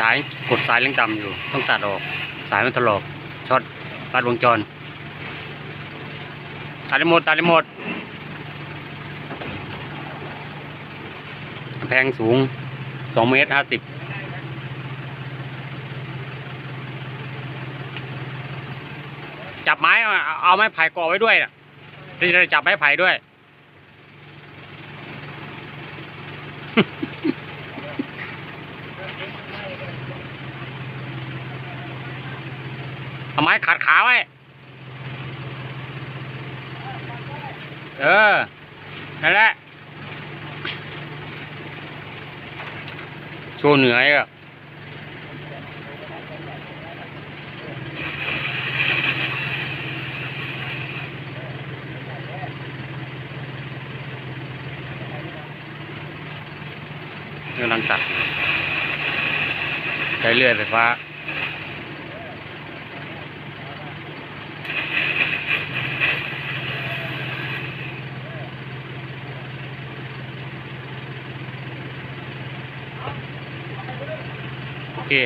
สายกดสายเร่งต่ำอยู่ ต้องตัดออก สายมันถลอกช็อตตัดวงจรตัดได้หมดตัดได้หมดแพงสูงสองเมตรห้าสิบจับไม้เอาไม้ไผ่ก่อไว้ด้วยนะจะจับไม้ไผ่ด้วย เอาไม้ขัดขาไว้ เออ นั่นแหละโชว์เหนือยอะกำลังตัดใช้เลื่อยไฟฟ้า โอเค